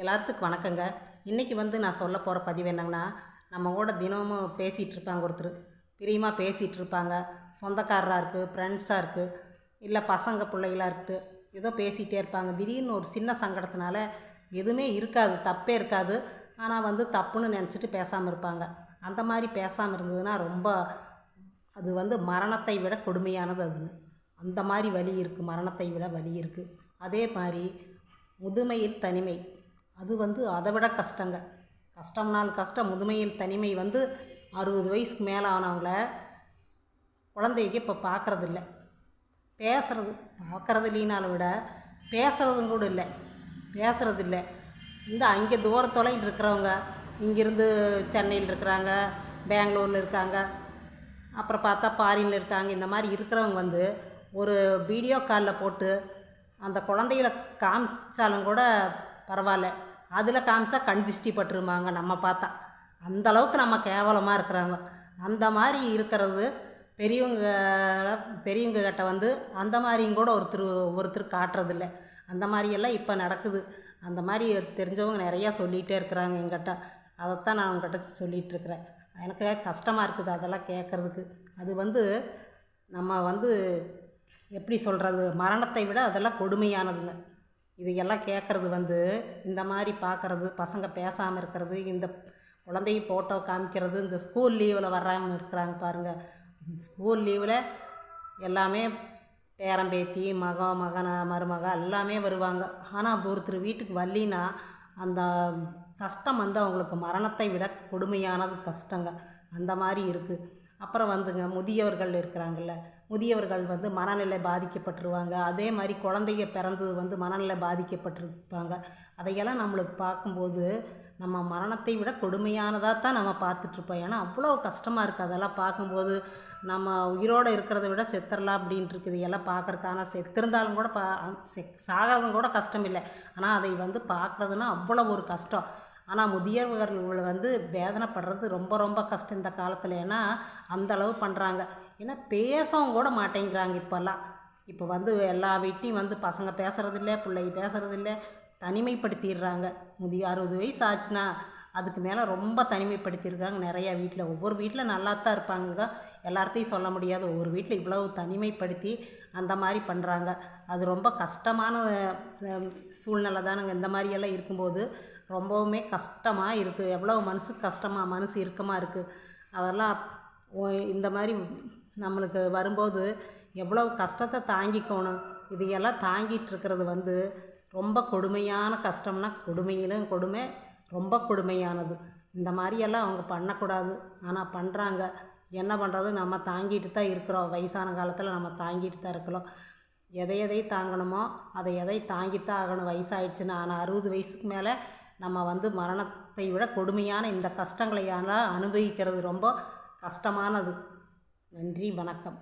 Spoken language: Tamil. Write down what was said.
எல்லாத்துக்கும் வணக்கங்க. இன்றைக்கி வந்து நான் சொல்ல போகிற பதிவு என்னங்கன்னா நம்ம கூட தினமும் பேசிகிட்டு இருப்பாங்க ஒருத்தர். பிரியமாக பேசிகிட்டு இருப்பாங்க. சொந்தக்காரராக இருக்குது ஃப்ரெண்ட்ஸாக இருக்குது இல்லை பசங்க பிள்ளைகளாக இருக்குது ஏதோ பேசிகிட்டே இருப்பாங்க. திடீர்னு ஒரு சின்ன சங்கடத்தினால எதுவுமே இருக்காது தப்பே இருக்காது. ஆனால் வந்து தப்புன்னு நினச்சிட்டு பேசாமல் இருப்பாங்க. அந்த மாதிரி பேசாமல் இருந்ததுன்னா ரொம்ப அது வந்து மரணத்தை விட கொடுமையானது அதுங்க. அந்த மாதிரி வலி இருக்குது மரணத்தை விட வலி இருக்குது அதே மாதிரி முதுமையில் தனிமை. அது வந்து அதை விட கஷ்டங்க. கஷ்டம்னால் கஷ்டம் முதுமையின் தனிமை வந்து அறுபது வயசுக்கு மேலே ஆனவங்கள குழந்தைக்கு இப்போ பார்க்குறதில்ல பேசுறது பார்க்குறது இல்லைனாலும் விட பேசுகிறதும் கூட இல்லை. பேசுறது இல்லை இந்த அங்கே தூரத்தொலையில் இருக்கிறவங்க இங்கேருந்து சென்னையில் இருக்கிறாங்க பெங்களூரில் இருக்காங்க அப்புறம் பார்த்தா ஃபாரினில் இருக்காங்க இந்த மாதிரி இருக்கிறவங்க வந்து ஒரு வீடியோ காலில் போட்டு அந்த குழந்தைகளை காமிச்சாலும் கூட பரவாயில்ல. அதில் காமிச்சா கண் திஷ்டி பட்டுருமாங்க நம்ம பார்த்தா. அந்த அளவுக்கு நம்ம கேவலமாக இருக்கிறாங்க. அந்த மாதிரி இருக்கிறது பெரியவங்க பெரியவங்க கிட்ட வந்து அந்த மாதிரியும் கூட ஒருத்தர் ஒருத்தர் காட்டுறதில்ல. அந்த மாதிரியெல்லாம் இப்போ நடக்குது. அந்த மாதிரி தெரிஞ்சவங்க நிறையா சொல்லிகிட்டே இருக்கிறாங்க எங்கிட்ட அதைத்தான் நான் உங்ககிட்ட சொல்லிகிட்டு இருக்கிறேன். எனக்கு கஷ்டமாக இருக்குது அதெல்லாம் கேட்குறதுக்கு. அது வந்து நம்ம வந்து எப்படி சொல்கிறது மரணத்தை விட அதெல்லாம் கொடுமையானதுங்க. இதையெல்லாம் கேட்குறது வந்து இந்த மாதிரி பார்க்குறது பசங்க பேசாமல் இருக்கிறது இந்த குழந்தைய ஃபோட்டோ காமிக்கிறது இந்த ஸ்கூல் லீவில் வர்றாமல் இருக்கிறாங்க பாருங்கள் ஸ்கூல் லீவில் எல்லாமே பேரம்பேத்தி மகன் மகனை மருமக எல்லாமே வருவாங்க. ஆனால் ஒருத்தர் வீட்டுக்கு வரலினா அந்த கஷ்டம் வந்து அவங்களுக்கு மரணத்தை விட கொடுமையானது கஷ்டங்க. அந்த மாதிரி இருக்குது அப்புறம் வந்துங்க முதியவர்கள் இருக்கிறாங்கல்ல முதியவர்கள் வந்து மனநிலை பாதிக்கப்பட்டுருவாங்க. அதே மாதிரி குழந்தைங்க பிறந்தது வந்து மனநிலை பாதிக்கப்பட்டிருப்பாங்க. அதையெல்லாம் நம்மளுக்கு பார்க்கும்போது நம்ம மரணத்தை விட கொடுமையானதாக தான் நம்ம பார்த்துட்ருப்போம். ஏன்னா அவ்வளோ கஷ்டமாக இருக்குது அதெல்லாம் பார்க்கும்போது நம்ம உயிரோடு இருக்கிறத விட செத்துடலாம் அப்படின்ட்டு இருக்குது எல்லாம் பார்க்குறக்கான செத்திருந்தாலும் கூட பா செ சாகிறதும் கூட கஷ்டம் இல்லை ஆனால் அதை வந்து பார்க்குறதுன்னா அவ்வளோ ஒரு கஷ்டம். ஆனால் முதியவர்கள் வந்து வேதனைப்படுறது ரொம்ப ரொம்ப கஷ்டம் இந்த காலத்தில். ஏன்னா அந்த அளவு பண்ணுறாங்க ஏன்னா பேசவும் கூட மாட்டேங்கிறாங்க இப்போல்லாம். இப்போ வந்து எல்லா வீட்லேயும் வந்து பசங்க பேசுகிறதில்ல பிள்ளைங்க பேசுகிறதில்ல தனிமைப்படுத்திடுறாங்க. முதிய அறுபது வயசு ஆச்சுன்னா அதுக்கு மேலே ரொம்ப தனிமைப்படுத்தியிருக்காங்க நிறையா வீட்டில் ஒவ்வொரு வீட்டில் நல்லா தான் இருப்பாங்க எல்லார்த்தையும் சொல்ல முடியாது. ஒவ்வொரு வீட்டில் இவ்வளவு தனிமைப்படுத்தி அந்த மாதிரி பண்ணுறாங்க அது ரொம்ப கஷ்டமான சூழ்நிலை தானுங்க இந்த மாதிரியெல்லாம் இருக்கும்போது ரொம்பவுமே கஷ்டமாக இருக்குது எவ்வளோ மனசு கஷ்டமாக மனசு இறுக்கமாக இருக்குது அதெல்லாம் இந்த மாதிரி நம்மளுக்கு வரும்போது எவ்வளோ கஷ்டத்தை தாங்கிக்கணும். இதையெல்லாம் தாங்கிட்டு இருக்கிறது வந்து ரொம்ப கொடுமையான கஷ்டம்னா கொடுமையிலும் கொடுமை ரொம்ப கொடுமையானது. இந்த மாதிரியெல்லாம் அவங்க பண்ணக்கூடாது. ஆனால் பண்ணுறாங்க என்ன பண்ணுறது நம்ம தாங்கிட்டு தான் இருக்கிறோம். வயசான காலத்தில் நம்ம தாங்கிட்டு தான் இருக்கிறோம். எதை எதை தாங்கணுமோ அதை எதை தாங்கித்தான் ஆகணும். வயசாகிடுச்சுன்னா ஆனால் அறுபது வயசுக்கு மேலே நம்ம வந்து மரணத்தை விட கொடுமையான இந்த கஷ்டங்களை அனுபவிக்கிறது ரொம்ப கஷ்டமானது. நன்றி வணக்கம்.